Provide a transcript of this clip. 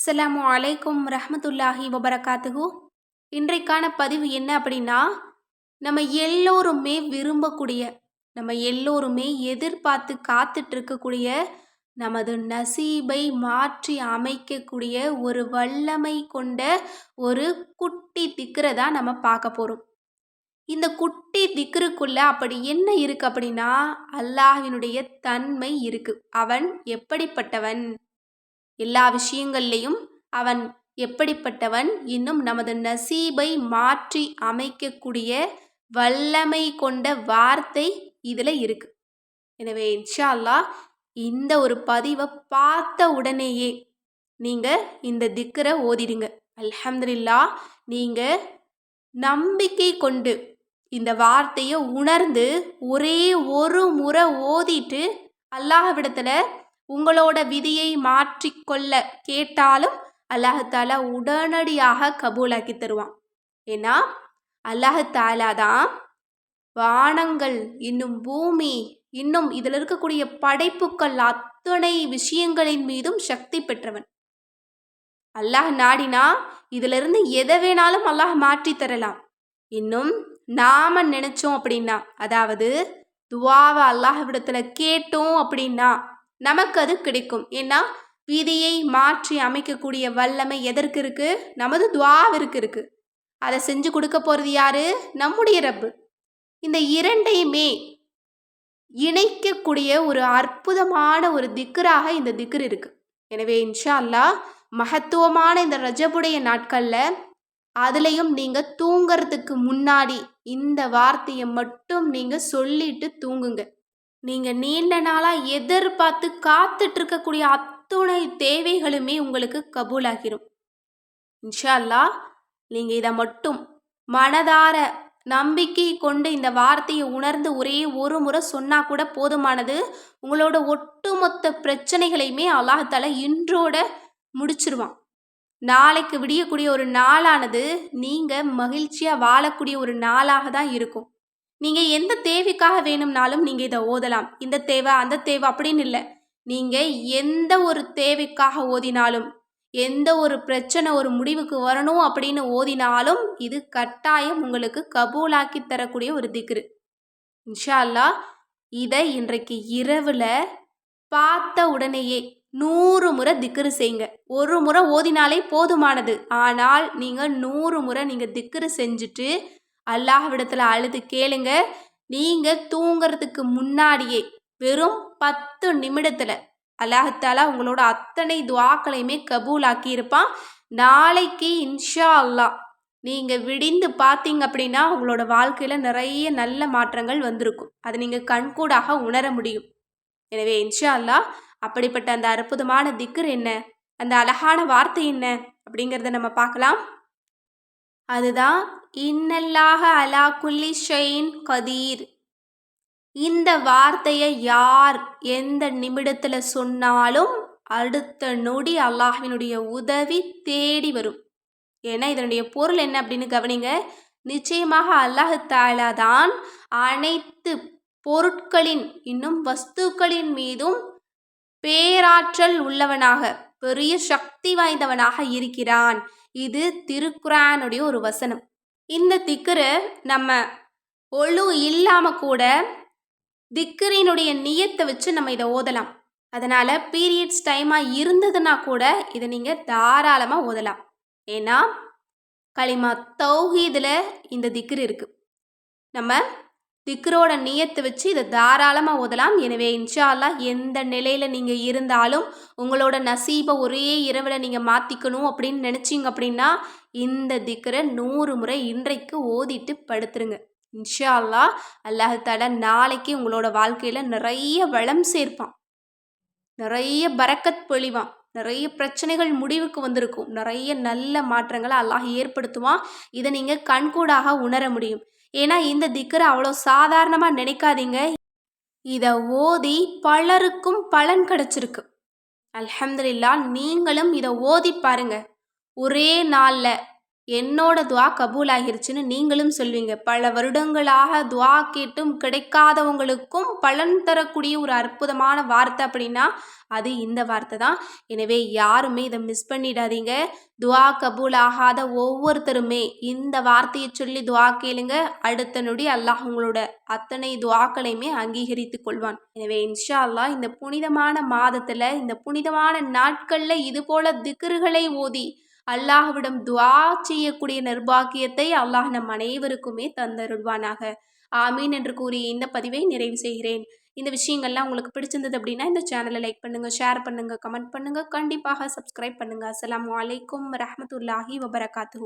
அஸ்ஸலாமு அலைக்கும் ரஹமத்துல்லாஹி வபரகாத்துகு இன்றைக்கான பதிவு என்ன அப்படின்னா நம்ம எல்லோருமே விரும்பக்கூடிய நம்ம எல்லோருமே எதிர்பார்த்து காத்துட்டு இருக்கக்கூடிய நமது நசீபை மாற்றி அமைக்கக்கூடிய ஒரு வல்லமை கொண்ட ஒரு குட்டி திக்கரை தான் நம்ம பார்க்க போகிறோம் இந்த குட்டி திக்கருக்குள்ள அப்படி என்ன இருக்கு அப்படின்னா அல்லாஹினுடைய தன்மை இருக்கு. அவன் எப்படிப்பட்டவன்? எல்லா விஷயங்கள்லையும் அவன் எப்படிப்பட்டவன்? இன்னும் நமது நசீபை மாற்றி அமைக்கக்கூடிய வல்லமை கொண்ட வார்த்தை இதில் இருக்கு. எனவே இன்ஷா அல்லாஹ் இந்த ஒரு பதிவை பார்த்த உடனேயே நீங்கள் இந்த திக்கரை ஓதிடுங்க. அல்ஹம்துல்லா நீங்கள் நம்பிக்கை கொண்டு இந்த வார்த்தையை உணர்ந்து ஒரே ஒரு முறை ஓதிட்டு அல்லாஹ்விடத்தில் உங்களோட விதியை மாற்றிக்கொள்ள கேட்டாலும் அல்லாஹாலா உடனடியாக கபூலாக்கி தருவான். ஏன்னா அல்லாஹாலா தான் வானங்கள் இன்னும் பூமி இன்னும் இதில் இருக்கக்கூடிய படைப்புக்கள் அத்தனை விஷயங்களின் மீதும் சக்தி பெற்றவன். அல்லாஹ் நாடினா இதிலிருந்து எதை வேணாலும் அல்லாஹ் மாற்றி தரலாம். இன்னும் நாம நினைச்சோம் அப்படின்னா அதாவது துவாவை அல்லாஹ்விடத்துல கேட்டோம் அப்படின்னா நமக்கு அது கிடைக்கும். ஏன்னா விதியை மாற்றி அமைக்கக்கூடிய வல்லமை எதற்கு இருக்கு நமது துவாவிற்கு இருக்கு அதை செஞ்சு கொடுக்க போகிறது யாரு? நம்முடைய ரப்பு. இந்த இரண்டையுமே இணைக்கக்கூடிய ஒரு அற்புதமான ஒரு திக்கராக இந்த திக்கர் இருக்கு. எனவே இன்ஷா அல்லாஹ் மகத்துவமான இந்த ரஜபுடைய நாட்களில் அதுலேயும் நீங்கள் தூங்கிறதுக்கு முன்னாடி இந்த வார்த்தையை மட்டும் நீங்கள் சொல்லிட்டு தூங்குங்க. நீங்கள் நீண்ட நாளாக எதிர்பார்த்து காத்துட்டு இருக்கக்கூடிய அத்துணை தேவைகளுமே உங்களுக்கு கபூலாகிரும். இன்ஷா அல்லாஹ் நீங்கள் இதை மட்டும் மனதார நம்பிக்கை கொண்டு இந்த வார்த்தையை உணர்ந்து ஒரே ஒரு முறை சொன்னால் கூட போதுமானது. உங்களோட ஒட்டுமொத்த பிரச்சனைகளையுமே அல்லாஹால இன்றோட முடிச்சிருவான். நாளைக்கு விடியக்கூடிய ஒரு நாளானது நீங்கள் மகிழ்ச்சியாக வாழக்கூடிய ஒரு நாளாக தான் இருக்கும். நீங்கள் எந்த தேவைக்காக வேணும்னாலும் நீங்கள் இதை ஓதலாம். இந்த தேவை அந்த தேவை அப்படின்னு இல்லை. நீங்கள் எந்த ஒரு தேவைக்காக ஓதினாலும் எந்த ஒரு பிரச்சனை ஒரு முடிவுக்கு வரணும் அப்படின்னு ஓதினாலும் இது கட்டாயம் உங்களுக்கு கபூலாக்கி தரக்கூடிய ஒரு திக்ரு. இன்ஷா அல்லாஹ் இதை இன்றைக்கு இரவில் பார்த்த உடனேயே நூறு முறை திக்ரு செய்யுங்க ஒரு முறை ஓதினாலே போதுமானது. ஆனால் நீங்கள் நூறு முறை நீங்கள் திக்ரு செஞ்சுட்டு அல்லாஹ்விடத்தில் அழுது கேளுங்க. நீங்கள் தூங்கிறதுக்கு முன்னாடியே வெறும் பத்து நிமிடத்தில் அல்லாஹாலா உங்களோட அத்தனை துவாக்களையுமே கபூலாக்கி இருப்பான் நாளைக்கு இன்ஷா அல்லாஹ் நீங்கள் விடிந்து பார்த்தீங்க அப்படின்னா உங்களோட வாழ்க்கையில் நிறைய நல்ல மாற்றங்கள் வந்திருக்கும். அதை நீங்கள் கண்கூடாக உணர முடியும். எனவே இன்ஷா அல்லாஹ் அப்படிப்பட்ட அந்த அற்புதமான திக்கர் என்ன? அந்த அழகான வார்த்தை என்ன? அப்படிங்கிறத நம்ம பார்க்கலாம். அதுதான் இன்னல்லாக அலா குல்லி ஷெயின் கதீர். இந்த வார்த்தையை யார் எந்த நிமிடத்தில் சொன்னாலும் அடுத்த நொடி அல்லாஹினுடைய உதவி தேடி வரும். ஏன்னா இதனுடைய பொருள் என்ன அப்படின்னு கவனிங்க. நிச்சயமாக அல்லாஹு தாலா தான் அனைத்து பொருட்களின் இன்னும் வஸ்துக்களின் மீதும் பேராற்றல் உள்ளவனாக பெரிய சக்தி வாய்ந்தவனாக இருக்கிறான். இது திருக்குறானுடைய ஒரு வசனம். இந்த திக்கரு நம்ம ஒழு இல்லாமல் கூட திக்கரினுடைய நியத்தை வச்சு நம்ம இதை ஓதலாம். அதனால் பீரியட்ஸ் டைமாக இருந்ததுன்னா கூட இதை நீங்கள் தாராளமாக ஓதலாம். ஏன்னா களிமா தௌஹீதில் இந்த திக்கர் இருக்குது நம்ம திக்ரோட நியத்தை வச்சு இதை தாராளமாக ஓதலாம். எனவே இன்ஷா அல்லாஹ் எந்த நிலையில் நீங்கள் இருந்தாலும் உங்களோட நசீபை ஒரே இரவில் நீங்கள் மாற்றிக்கணும் அப்படின்னு நினச்சிங்க அப்படின்னா இந்த திக்கரை நூறு முறை இன்றைக்கு ஓதிட்டு படுத்துருங்க. இன்ஷா அல்லாஹ் அல்லாஹால நாளைக்கு உங்களோட வாழ்க்கையில் நிறைய வளம் சேர்ப்பான். நிறைய பறக்கத் பொழிவான். நிறைய பிரச்சனைகள் முடிவுக்கு வந்திருக்கும். நிறைய நல்ல மாற்றங்களை அல்லாஹ் ஏற்படுத்துவான். இதை நீங்கள் கண்கூடாக உணர முடியும். ஏன்னா இந்த திக்கரை அவ்வளோ சாதாரணமாக நினைக்காதீங்க. இதை ஓதி பலருக்கும் பலன் கிடச்சிருக்கு. அல்ஹம்துலில்லா நீங்களும் இதை ஓதி பாருங்க. ஒரே நாளில் என்னோட துவா கபூல் ஆகிருச்சுன்னு நீங்களும் சொல்வீங்க பல வருடங்களாக துவா கேட்டும் கிடைக்காதவங்களுக்கும் பலன் தரக்கூடிய ஒரு அற்புதமான வார்த்தை அப்படின்னா அது இந்த வார்த்தை தான். எனவே யாருமே இதை மிஸ் பண்ணிடாதீங்க. துவா கபூல் ஆகாத ஒவ்வொருத்தருமே இந்த வார்த்தையை சொல்லி துவா கேளுங்க. அடுத்த நொடி அல்லாஹ் உங்களோட அத்தனை துவாக்களையுமே அங்கீகரித்து கொள்வான். எனவே இன்ஷா அல்லாஹ் இந்த புனிதமான மாதத்தில் இந்த புனிதமான நாட்களில் இது போல ஓதி அல்லாஹ்விடம் துவா செய்யக்கூடிய நிர்பாக்கியத்தை அல்லாஹ் நம் அனைவருக்குமே தந்தருள்வானாக. ஆமீன் என்று கூறி இந்த பதிவை நிறைவு செய்கிறேன். இந்த விஷயங்கள்லாம் உங்களுக்கு பிடிச்சிருந்தது அப்படின்னா இந்த சேனலை லைக் பண்ணுங்கள் ஷேர் பண்ணுங்கள் கமெண்ட் பண்ணுங்கள் கண்டிப்பாக சப்ஸ்கிரைப் பண்ணுங்கள் அஸ்லாம் அலைக்கும் ரஹமத்துல்லாஹி வபரகாத்து